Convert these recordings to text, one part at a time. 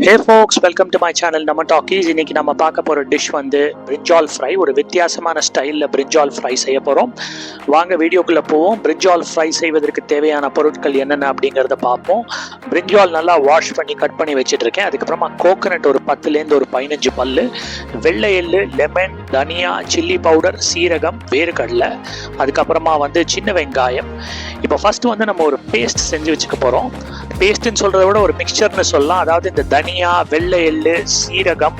Hey folks welcome to my channel Namma talkies இன்னைக்கு நம்ம பார்க்க போகிற டிஷ் வந்து பிரிஞ்சால் ஃப்ரை ஒரு வித்தியாசமான ஸ்டைலில் பிரிஞ்சால் ஃப்ரை செய்ய போகிறோம் வாங்க வீடியோக்குள்ளே போவோம். பிரிஞ்சால் ஃப்ரை செய்வதற்கு தேவையான பொருட்கள் என்னென்ன அப்படிங்கிறத பார்ப்போம். பிரிஞ்சால் நல்லா வாஷ் பண்ணி கட் பண்ணி வச்சுட்டு இருக்கேன் அதுக்கப்புறமா கோகனட் ஒரு பத்துலேருந்து ஒரு பதினஞ்சு பல் வெள்ளை எள்ளு லெமன் தனியா சில்லி பவுடர் சீரகம் வேர்க்கடலை அதுக்கப்புறமா வந்து சின்ன வெங்காயம். இப்போ ஃபஸ்ட்டு வந்து நம்ம ஒரு பேஸ்ட் செஞ்சு வச்சுக்க போகிறோம் பேஸ்ட்னு சொல்கிறத விட ஒரு மிக்சர்னு சொல்லலாம். அதாவது இந்த தனியா வெள்ளை எள்ளு சீரகம்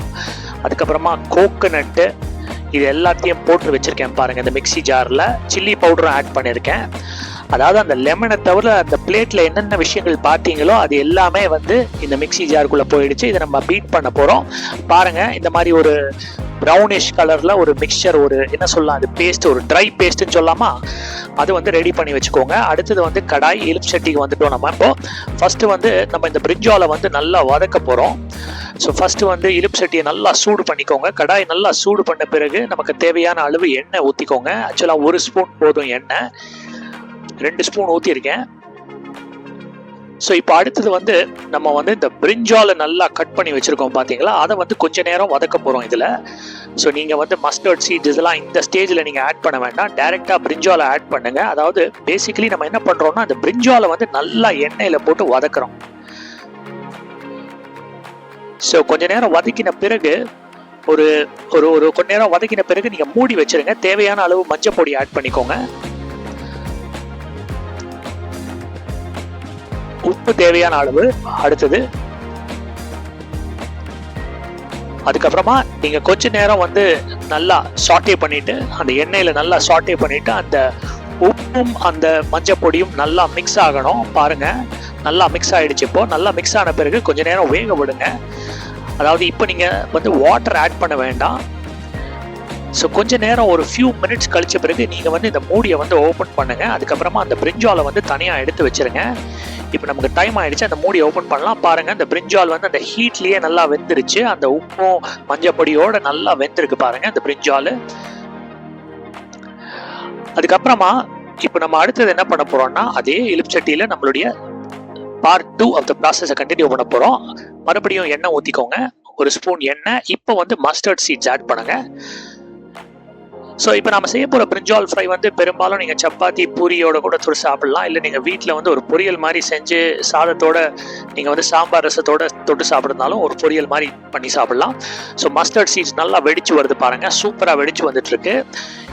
அதுக்கப்புறமா கோகனட்டு இது எல்லாத்தையும் போட்டு வச்சுருக்கேன் பாருங்கள் இந்த மிக்ஸி ஜாரில் சில்லி பவுடரும் ஆட் பண்ணியிருக்கேன் அதாவது அந்த லெமனை தவிர அந்த பிளேட்டில் என்னென்ன விஷயங்கள் பார்த்தீங்களோ அது எல்லாமே வந்து இந்த மிக்ஸி ஜாருக்குள்ளே போயிடுச்சு. இதை நம்ம பீட் பண்ண போகிறோம் பாருங்கள் இந்த மாதிரி ஒரு ப்ரௌனிஷ் கலரில் ஒரு மிக்சர் ஒரு என்ன சொல்லலாம் அது பேஸ்ட் ஒரு ட்ரை பேஸ்ட்டுன்னு சொல்லாமா அது வந்து ரெடி பண்ணி வச்சுக்கோங்க. அடுத்தது வந்து கடாய் எலுப்பு சட்டிக்கு வந்துட்டோம் நம்ம. இப்போ ஃபஸ்ட்டு வந்து நம்ம இந்த பிரிஞ்சாலை வந்து நல்லா வதக்க போகிறோம் ஸோ ஃபஸ்ட்டு வந்து இலுப்பு சட்டியை நல்லா சூடு பண்ணிக்கோங்க. கடாய் நல்லா சூடு பண்ண பிறகு நமக்கு தேவையான அளவு எண்ணெய் ஊற்றிக்கோங்க ஆக்சுவலாக ஒரு ஸ்பூன் போதும் எண்ணெய். ரெண்டு ஸ்பூன் ஊற்றிருக்கேன் ஸோ இப்போ அடுத்தது வந்து நம்ம வந்து இந்த பிரிஞ்சாலை நல்லா கட் பண்ணி வச்சுருக்கோம் பார்த்தீங்களா அதை வந்து கொஞ்ச நேரம் வதக்க போகிறோம் இதில். ஸோ நீங்கள் வந்து மஸ்டர்ட் சீட்ஸ் இதெல்லாம் இந்த ஸ்டேஜில் நீங்கள் ஆட் பண்ண வேண்டாம். டேரெக்டாக பிரிஞ்சாலை ஆட் பண்ணுங்கள் அதாவது பேசிக்கலி நம்ம என்ன பண்ணுறோம்னா அந்த பிரிஞ்சாலை வந்து நல்லா எண்ணெயில் போட்டு வதக்குறோம். ஸோ கொஞ்ச நேரம் வதக்கின பிறகு ஒரு ஒரு ஒரு கொஞ்ச நேரம் வதக்கின பிறகு நீங்கள் மூடி வச்சிருங்க. தேவையான அளவு மஞ்சள் பொடி ஆட் பண்ணிக்கோங்க. உப்பு தேவையான அளவு அடுத்தது அதுக்கப்புறமா நீங்க கொஞ்ச நேரம் வந்து நல்லா சாட்டே பண்ணிட்டு அந்த எண்ணெயில நல்லா சாட்டே பண்ணிட்டு அந்த உப்பும் அந்த மஞ்சள் பொடியும் நல்லா மிக்ஸ் ஆகணும். பாருங்க நல்லா மிக்ஸ் ஆகிடுச்சு இப்போ. நல்லா மிக்ஸ் ஆன பிறகு கொஞ்ச நேரம் வேக விடுங்க. அதாவது இப்போ நீங்க வந்து வாட்டர் ஆட் பண்ண வேண்டாம். ஸோ கொஞ்ச நேரம் ஒரு ஃபியூ மினிட்ஸ் கழிச்ச பிறகு நீங்கள் வந்து இந்த மூடியை வந்து ஓப்பன் பண்ணுங்க. அதுக்கப்புறமா அந்த பிரிஞ்சாலை வந்து தனியாக எடுத்து வச்சிருங்க. இப்போ நமக்கு டைம் ஆயிடுச்சு அந்த மூடியை ஓப்பன் பண்ணலாம். பாருங்க அந்த பிரிஞ்சால் வந்து அந்த ஹீட்லயே நல்லா வெந்துருச்சு. அந்த உப்பும் மஞ்சப்பொடியோட நல்லா வெந்திருக்கு பாருங்க அந்த பிரிஞ்சால் அதுக்கப்புறமா இப்போ நம்ம அடுத்தது என்ன பண்ண போறோம்னா அதே எலுப்சட்டியில நம்மளுடைய பார்ட் டூ ஆஃப் த ப்ராசஸை கண்டினியூ பண்ண போறோம். மறுபடியும் எண்ணெய் ஊற்றிக்கோங்க ஒரு ஸ்பூன் எண்ணெய். இப்போ வந்து மஸ்டர்ட் சீட்ஸ் ஆட் பண்ணுங்க. ஸோ இப்போ நம்ம செய்ய போகிற பிரிஞ்சால் ஃப்ரை வந்து பெரும்பாலும் நீங்கள் சப்பாத்தி பூரியோட கூட தொட்டு சாப்பிடலாம். இல்லை நீங்கள் வீட்டில் வந்து ஒரு பொரியல் மாதிரி செஞ்சு சாதத்தோட நீங்கள் வந்து சாம்பார் ரசத்தோட தொட்டு சாப்பிட்றதுனாலும் ஒரு பொரியல் மாதிரி பண்ணி சாப்பிடலாம். ஸோ மஸ்டர்ட் சீட்ஸ் நல்லா வெடிச்சு வருது பாருங்கள் சூப்பராக வெடிச்சு வந்துட்டுருக்கு.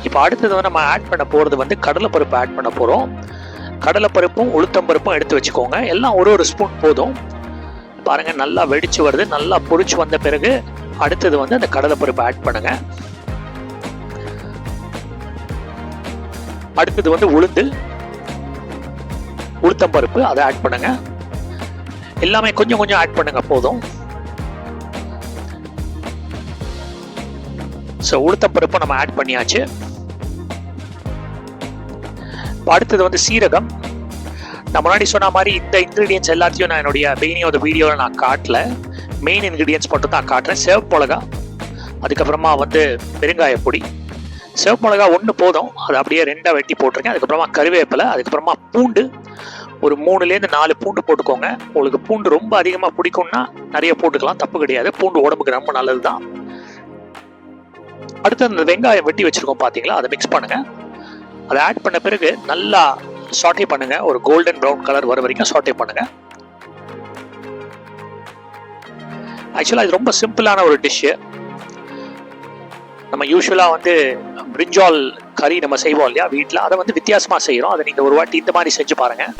இப்போ அடுத்தது வந்து நம்ம ஆட் பண்ண போகிறது வந்து கடலைப்பருப்பு ஆட் பண்ண போகிறோம் கடலைப்பருப்பும் உளுத்தம்பருப்பும் எடுத்து வச்சுக்கோங்க. எல்லாம் ஒரு ஒரு ஸ்பூன் போதும். பாருங்கள் நல்லா வெடிச்சு வருது. நல்லா பொறிச்சு வந்த பிறகு அடுத்தது வந்து அந்த கடலைப்பருப்பு ஆட் பண்ணுங்கள் அடுத்தது வந்து உளுந்து உளுத்தம்பருப்பு அதை ஆட் பண்ணுங்க. எல்லாமே கொஞ்சம் கொஞ்சம் ஆட் பண்ணுங்க போதும். ஸோ உளுத்தம்பருப்பு நம்ம ஆட் பண்ணியாச்சு. அடுத்தது வந்து சீரகம். நான் முன்னாடி சொன்ன மாதிரி இந்த இன்க்ரீடியன்ஸ் எல்லாத்தையும் நான் என்னுடைய பெயினிங் ஆஃப் வீடியோவில் நான் காட்டல. மெயின் இன்க்ரீடியன்ஸ் மட்டும் தான் காட்டுறேன். சேவ் மிளகா அதுக்கப்புறமா வந்து பெருங்காய பொடி சிவப்பு மிளகா ஒன்று போதும். அதை அப்படியே ரெண்டாக வெட்டி போட்டிருக்கேன். அதுக்கப்புறமா கருவேப்பிலை அதுக்கப்புறமா பூண்டு. ஒரு மூணுலேருந்து நாலு பூண்டு போட்டுக்கோங்க. உங்களுக்கு பூண்டு ரொம்ப அதிகமாக பிடிக்கும்னா நிறைய போட்டுக்கலாம். தப்பு கிடையாது. பூண்டு உடம்புக்கு ரொம்ப நல்லது தான் அடுத்து அந்த வெங்காயம் வெட்டி வச்சிருக்கோம் பார்த்தீங்களா அதை மிக்ஸ் பண்ணுங்கள் அதை ஆட் பண்ண பிறகு நல்லா சாட்டே பண்ணுங்கள் ஒரு கோல்டன் ப்ரௌன் கலர் வர வரைக்கும் சாட்டே பண்ணுங்கள் ஆக்சுவலாக இது ரொம்ப சிம்பிளான ஒரு டிஷ்ஷு நம்ம யூஸ்வலாக வந்து பிரிஞ்சால் கறி நம்ம செய்வோம் இல்லையா? வீட்டில் அதை வந்து வித்தியாசமாக செய்கிறோம் அதை நீங்கள் ஒரு வாட்டி இந்த மாதிரி செஞ்சு பாருங்கள்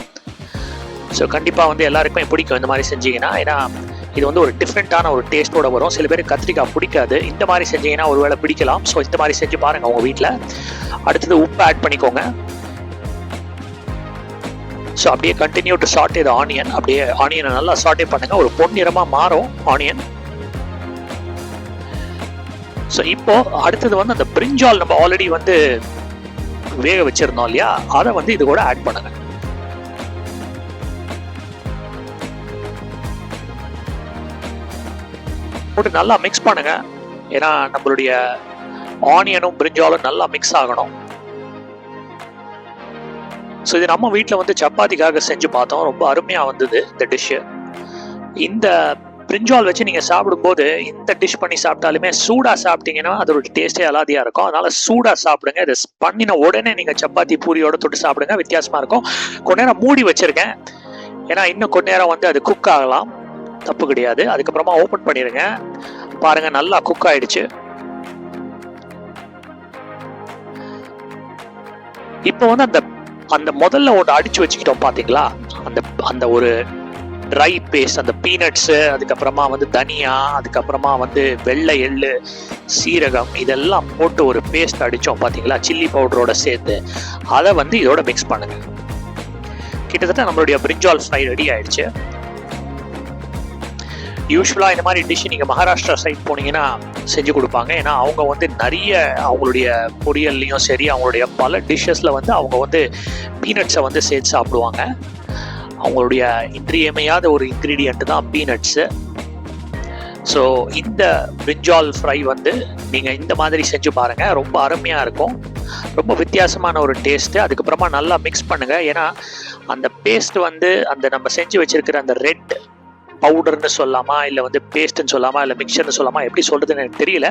ஸோ கண்டிப்பாக வந்து எல்லாருக்குமே பிடிக்கும் இந்த மாதிரி செஞ்சீங்கன்னா. ஏன்னா இது வந்து ஒரு டிஃப்ரெண்ட்டான ஒரு டேஸ்ட்டோட வரும். சில பேருக்கு கத்திரிக்காய் பிடிக்காது. இந்த மாதிரி செஞ்சீங்கன்னா ஒரு வேளை பிடிக்கலாம். ஸோ இந்த மாதிரி செஞ்சு பாருங்கள் உங்கள் வீட்டில் அடுத்தது உப்பு ஆட் பண்ணிக்கோங்க. ஸோ அப்படியே கண்டினியூ டு சாட்டே த ஆனியன் அப்படியே ஆனியனை நல்லா சாட்டே பண்ணுங்கள் ஒரு பொன்னிறமாக மாறும் ஆனியன் ஸோ இப்போ அடுத்தது வந்து அந்த பிரிஞ்சால் நம்ம ஆல்ரெடி வந்து வேக வச்சிருந்தோம் இல்லையா? அதை வந்து இது கூட ஆட் பண்ணுங்க. போட்டு நல்லா மிக்ஸ் பண்ணுங்க. ஏன்னா நம்மளுடைய ஆனியனும் பிரிஞ்சாலும் நல்லா மிக்ஸ் ஆகணும். ஸோ இது நம்ம வீட்டில் வந்து சப்பாத்திக்காக செஞ்சு பார்த்தோம். ரொம்ப அருமையாக வந்தது இந்த டிஷ்ஷு இந்த பிரிஞ்சால் வச்சு நீங்கள் சாப்பிடும்போது இந்த டிஷ் பண்ணி சாப்பிட்டாலுமே சூடாக சாப்பிட்டீங்கன்னா அதோட டேஸ்ட்டே அலாதியாக இருக்கும். அதனால் சூடாக சாப்பிடுங்க. இதை பண்ணின உடனே நீங்கள் சப்பாத்தி பூரியோட தொட்டு சாப்பிடுங்க. வித்தியாசமாக இருக்கும். கொஞ்ச நேரம் மூடி வச்சுருக்கேன். ஏன்னா இன்னும் கொஞ்ச நேரம் வந்து அது குக் ஆகலாம். தப்பு கிடையாது. அதுக்கப்புறமா ஓப்பன் பண்ணிடுங்க பாருங்க நல்லா குக் ஆயிடுச்சு. இப்போ வந்து அந்த அந்த முதல்ல ஒன்று அடிச்சு வச்சுக்கிட்டோம் பார்த்தீங்களா அந்த அந்த ஒரு ட்ரை பேஸ்ட் அந்த பீனட்ஸு அதுக்கப்புறமா வந்து தனியா அதுக்கப்புறமா வந்து வெள்ளை எள்ளு சீரகம் இதெல்லாம் போட்டு ஒரு பேஸ்ட் அடித்தோம் பார்த்தீங்களா சில்லி பவுடரோட சேர்த்து. அதை வந்து இதோட மிக்ஸ் பண்ணுங்கள் கிட்டத்தட்ட நம்மளுடைய பிரிஞ்சால் ஃப்ரை ரெடி ஆயிடுச்சு. யூஸ்வலாக இந்த மாதிரி டிஷ் நீங்கள் மகாராஷ்டிரா சைட் போனீங்கன்னா செஞ்சு கொடுப்பாங்க. ஏன்னா அவங்க வந்து நிறைய அவங்களுடைய பொரியல்லையும் சரி அவங்களுடைய பல டிஷ்ஷஸில் வந்து அவங்க வந்து பீனட்ஸை வந்து சேர்த்து சாப்பிடுவாங்க. அவங்களுடைய இன்றியமையாத ஒரு இன்க்ரீடியண்ட் தான் பீனட்ஸு ஸோ இந்த பிரிஞ்சால் ஃப்ரை வந்து நீங்கள் இந்த மாதிரி செஞ்சு பாருங்கள் ரொம்ப அருமையாக இருக்கும். ரொம்ப வித்தியாசமான ஒரு டேஸ்ட்டு அதுக்கப்புறமா நல்லா மிக்ஸ் பண்ணுங்கள் ஏன்னா அந்த பேஸ்ட் வந்து அந்த நம்ம செஞ்சு வச்சுருக்கிற அந்த ரெட் பவுடர்னு சொல்லாமா இல்லை வந்து பேஸ்ட்டுன்னு சொல்லாமா இல்லை மிக்சர்னு சொல்லாமா எப்படி சொல்கிறதுன்னு எனக்கு தெரியல.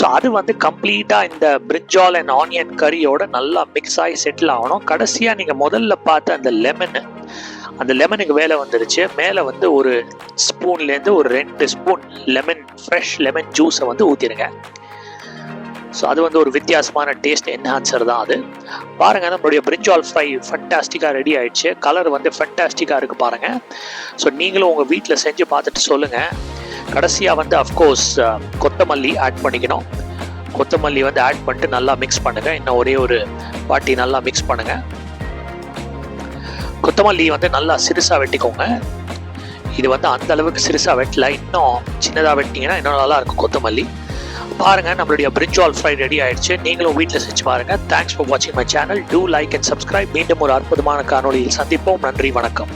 ஸோ அது வந்து கம்ப்ளீட்டாக இந்த பிரிஞ்சால் அண்ட் ஆனியன் கறியோட நல்லா மிக்ஸ் ஆகி செட்டில் ஆகணும். கடைசியாக நீங்கள் முதல்ல பார்த்த அந்த லெமனு அந்த லெமனுக்கு வேலை வந்துருச்சு. மேலே வந்து ஒரு ஸ்பூன்லேருந்து ஒரு ரெண்டு ஸ்பூன் லெமன் ஃப்ரெஷ் லெமன் ஜூஸை வந்து ஊற்றிடுங்க ஸோ அது வந்து ஒரு வித்தியாசமான டேஸ்ட் என்ஹான்சர் தான் அது. பாருங்கள் நம்மளுடைய பிரிஞ்சால் ஃப்ரை ஃபண்டாஸ்டிக்காக ரெடி ஆயிடுச்சு. கலர் வந்து ஃபண்டாஸ்டிக்காக இருக்குது பாருங்கள் ஸோ நீங்களும் உங்கள் வீட்டில் செஞ்சு பார்த்துட்டு சொல்லுங்கள் கடைசியாக வந்து அஃப்கோர்ஸ் கொத்தமல்லி ஆட் பண்ணிக்கணும். கொத்தமல்லி வந்து ஆட் பண்ணிட்டு நல்லா மிக்ஸ் பண்ணுங்கள் இன்னும் ஒரே ஒரு பாட்டி நல்லா மிக்ஸ் பண்ணுங்கள் கொத்தமல்லி வந்து நல்லா சிறுசாக வெட்டிக்கோங்க. இது வந்து அந்த அளவுக்கு சிறுசாக வெட்டல. இன்னும் சின்னதாக வெட்டிங்கன்னா இன்னும் நல்லா இருக்கும் கொத்தமல்லி. பாருங்க நம்மளுடைய பிரிஞ்சால் ஃப்ரை ரெடி ஆயிடுச்சு. நீங்களும் வீட்டில் செஞ்சு பாருங்க. தேங்க்ஸ் ஃபார் வாட்சிங் my channel do like and subscribe மீண்டும் ஒரு அற்புதமான காணொலியில் சந்திப்போம். நன்றி வணக்கம்.